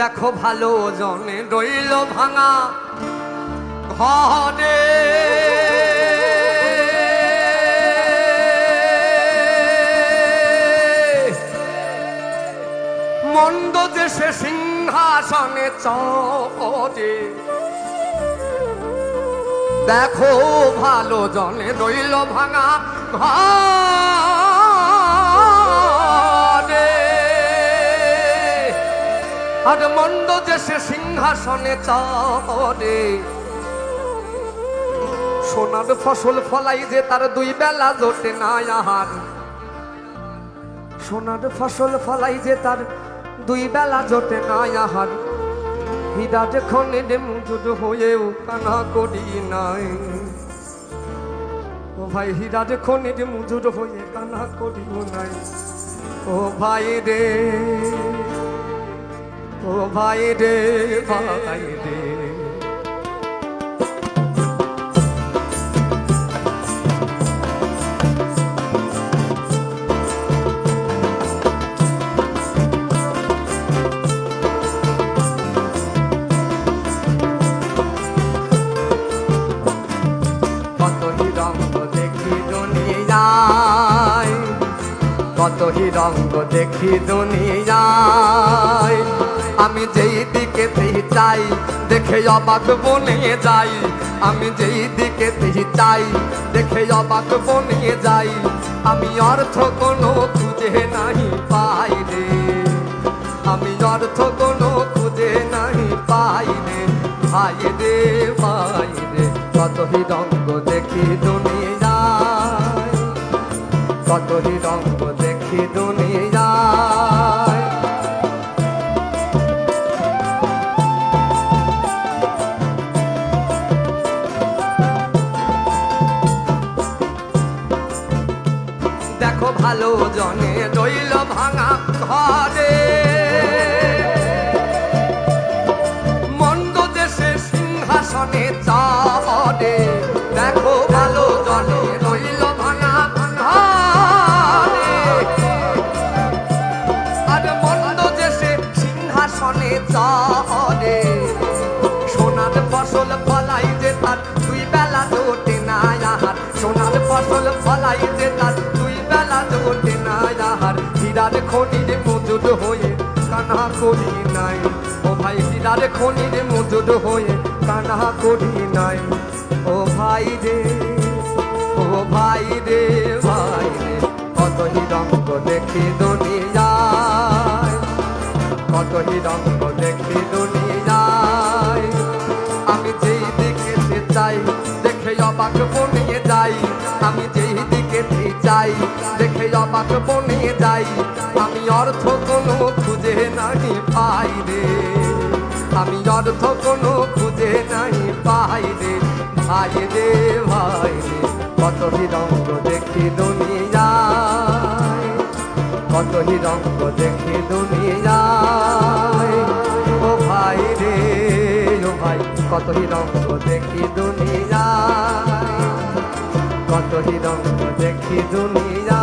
দেখো ভালো জনে রইল ভাঙা ঘরে মন্দ সে সিংহাসনে চরে। দেখো ভালো জনে রইল ভাঙা ঘরে আর মন্দ সে সিংহাসনে চরে সোনার ফসল ফলাই যে তার দুই বেলা জোটে না আহার। সোনার ফসল ফলাই যে তার দুই বেলা জোটে না আহার। হীরা যখন মজুর হয়েও কানা করি নাই। ও ভাই হীরা যখন মজুর হয়ে কানা করিও নাই। ও ভাই রে। ও ভাই রে ভাই রে। কত হিরঙ্গ দেখি দুনিয়ায়। আমি যেই দিকে চাই, দেখে অবাক বনে যাই। আমি যেই দিকে চাই, দেখে অবাক বনে যাই। আমি অর্থ কোনো খুঁজে নাহি পাই রে। আমি অর্থ কোনো খুঁজে নাহি পাই রে। ভাই রে ভাই রে কত হিরঙ্গ দেখি দুনিয়ায়। কত রঙ দেখি দুনিয়ায়। দেখো ভালো জনে রইল ভাঙা ঘরে। ফসল ফলাই যে তার, দুই বেলা জোটে না আহার। সোনার ফসল ফলাই যে তার, দুই বেলা জোটে না আহার। হীরার খনির মজুদ হয়ে কানা করি নাই। ও ভাই হীরার খনির মজুদ হয়ে কানা করি নাই। ও ভাই রে, ও ভাই রে ভাই রে কত হিরঙ্গ দেখি দুনিয়ায় কত হিরঙ্গ চাই দেখে অবাক বনিয়ে যাই, আমি অর্থ কোনো খুঁজে নাহি পাই রে। আমি অর্থ কোনো খুঁজে নাহি পাই রে। ভাই রে ভাই রে, কত হিরঙ্গ দেখি দুনিয়ায়। কত হিরঙ্গ দেখি দুনিয়ায়। ও ভাই রে, ও ভাই, কত হিরঙ্গ দেখি দুনিয়ায়। কত হিরণ্য দেখি দুনিয়া।